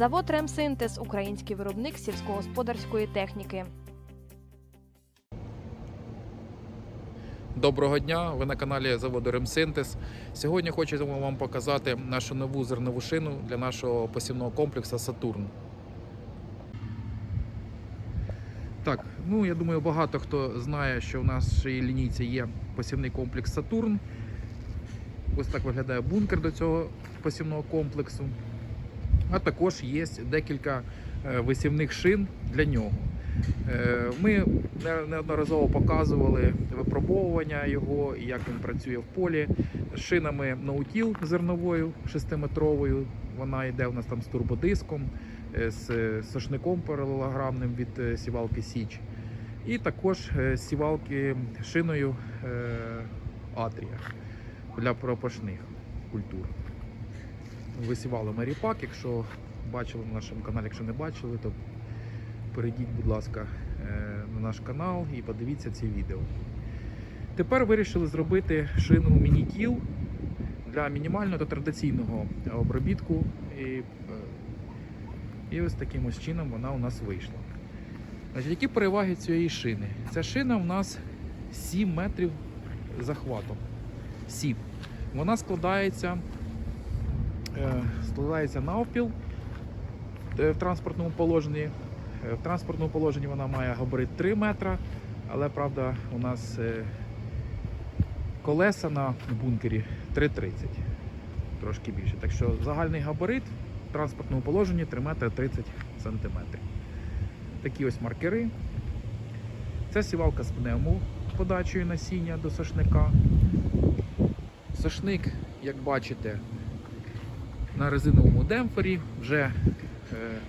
Завод Ремсинтез український виробник сільськогосподарської техніки. Доброго дня! Ви на каналі заводу Ремсинтез. Сьогодні хочемо вам показати нашу нову зернову шину для нашого посівного комплексу Сатурн. Так, ну я думаю, багато хто знає, що в нашій лінійці є посівний комплекс Сатурн. Ось так виглядає бункер до цього посівного комплексу. А також є декілька е, висівних шин для нього. Е, Ми неодноразово показували випробовування його як він працює в полі шинами ноутіл зерновою 6-метровою. Вона йде у нас там з турбодиском, е, з сошником паралелограмним від сівалки Січ. І також сівалки шиною Атрія для пропашних культур. Висівали ми ріпак, якщо бачили на нашому каналі, якщо не бачили, то перейдіть, будь ласка, е, на наш канал і подивіться ці відео. Тепер вирішили зробити шину мінітіл для мінімального та традиційного обробітку. І, е, і ось таким ось чином вона у нас вийшла. Значить, які переваги цієї шини? Ця шина у нас 7 метрів захватом. 7. Вона складається, складається навпіл е, в транспортному положенні. Е, В транспортному положенні вона має габарит 3 метра, але правда у нас е, колеса на бункері 3,30, трошки більше. Так що загальний габарит в транспортному положенні 3 метри 30 сантиметрів. Такі ось маркери. Це сівалка з пневмо подачею насіння до сошника. Сошник, як бачите, на резиновому демпфері вже е,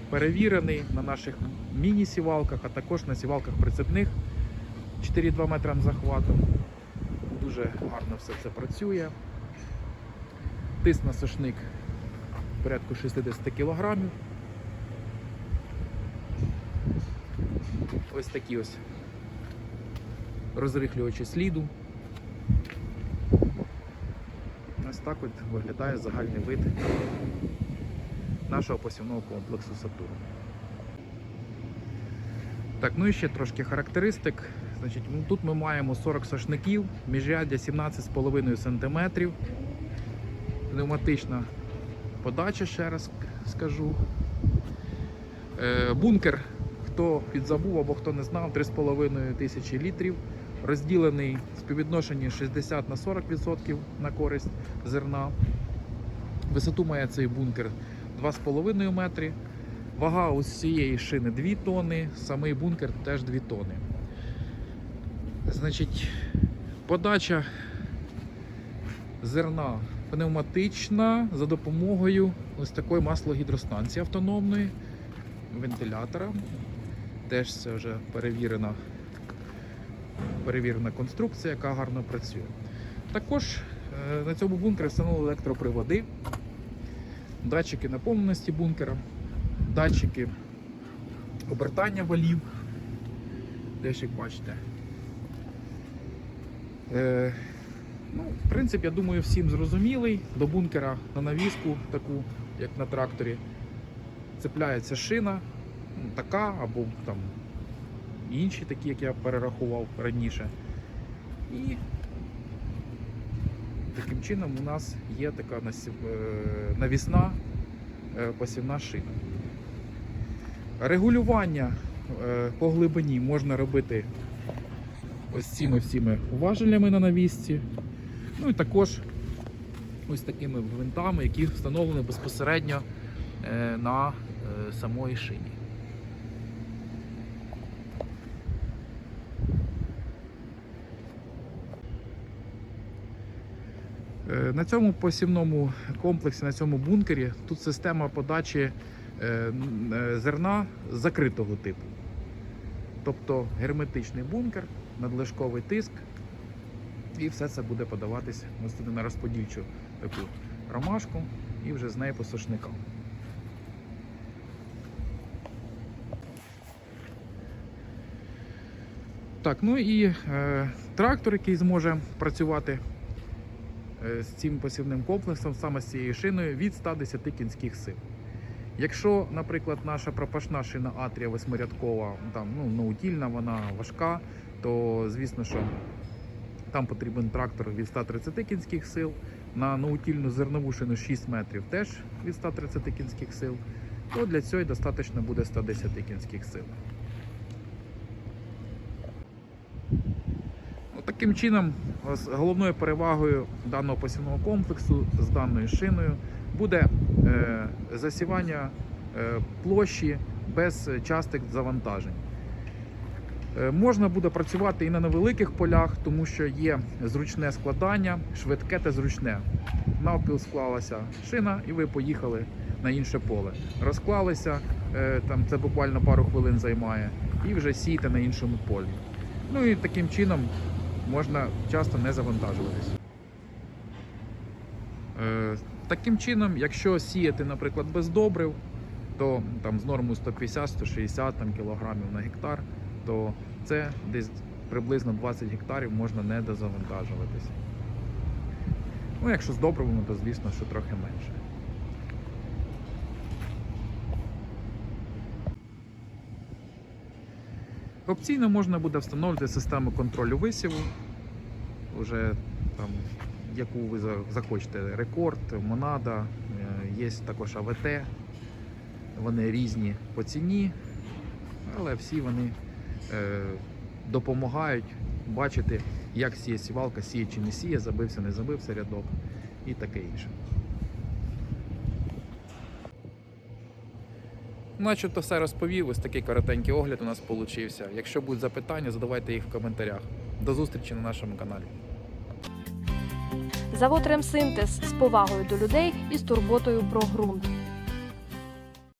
перевірений на наших міні-сівалках, а також на сівалках прицепних 4,2 метрам захватом. Дуже гарно все це працює. Тиск на сошник порядку 60 кг. Ось такі ось розрихлювачі сліду. Ось так от виглядає загальний вид нашого посівного комплексу Сатурн. Так, ну і ще трошки характеристик. Значить, ну, тут ми маємо 40 сошників, міжряддя 17,5 см. Пневматична подача, ще раз скажу. Е, бункер, хто підзабув або хто не знав, 3,5 тисячі літрів. Розділений в співвідношенні 60 на 40% на користь зерна. Висоту має цей бункер 2,5 метри. Вага ось цієї шини 2 тони, самий бункер теж 2 тони. Значить, подача зерна пневматична за допомогою ось такої маслогідростанції автономної, вентилятора. Теж це вже перевірена, перевірена конструкція, яка гарно працює. Також е, на цьому бункері встановили електроприводи, датчики наповненості бункера, датчики обертання валів. Теж як бачите. Е, ну, принцип, я думаю, всім зрозумілий. До бункера на навіску, таку, як на тракторі, цепляється шина, ну, така або там інші, такі, як я перерахував раніше. І таким чином у нас є така е, навісна е, посівна шина. Регулювання е, по глибині можна робити ось цими всіми важелями на навісці. Ну і також ось такими гвинтами, які встановлені безпосередньо на самої шині. Е, На цьому посівному комплексі, на цьому бункері, тут система подачі е, е, зерна закритого типу. Тобто герметичний бункер, надлишковий тиск, і все це буде подаватись ось туди на розподільчу таку ромашку і вже з неї по сошникам. Так, ну і е, трактор, який зможе працювати е, з цим посівним комплексом, саме з цією шиною, від 110 кінських сил. Якщо, наприклад, наша пропашна шина Атрія восьмирядкова, там ну, наутільна, вона важка, то звісно, що там потрібен трактор від 130 кінських сил. На наутільну зернову шину 6 метрів теж від 130 кінських сил. То для цього достатньо буде 110 кінських сил. Таким чином, ос- головною перевагою даного посівного комплексу з даною шиною буде е, засівання е, площі без частих завантажень. Е, Можна буде працювати і на невеликих полях, тому що є зручне складання, швидке та зручне. Навпіл склалася шина, і ви поїхали на інше поле. Розклалися, е, там це буквально пару хвилин займає, і вже сієте на іншому полі. Ну і таким чином можна часто не завантажуватись. Е, Таким чином, якщо сіяти, наприклад, без добрив, то там з нормою 150-160 там, кілограмів на гектар, то це десь приблизно 20 гектарів можна не дозавантажуватися. Ну, якщо з добривами, то звісно, що трохи менше. Опційно можна буде встановлювати систему контролю висіву, уже там, яку ви захочете, рекорд, монада, е, є також АВТ. Вони різні по ціні, але всі вони е, допомагають бачити, як сіє сівалка, сіє чи не сіє, забився, не забився рядок і таке інше. Начебто все розповів, ось такий коротенький огляд у нас получився. Якщо будуть запитання, задавайте їх в коментарях. До зустрічі на нашому каналі. Завод Ремсинтез з повагою до людей і з турботою про ґрунт.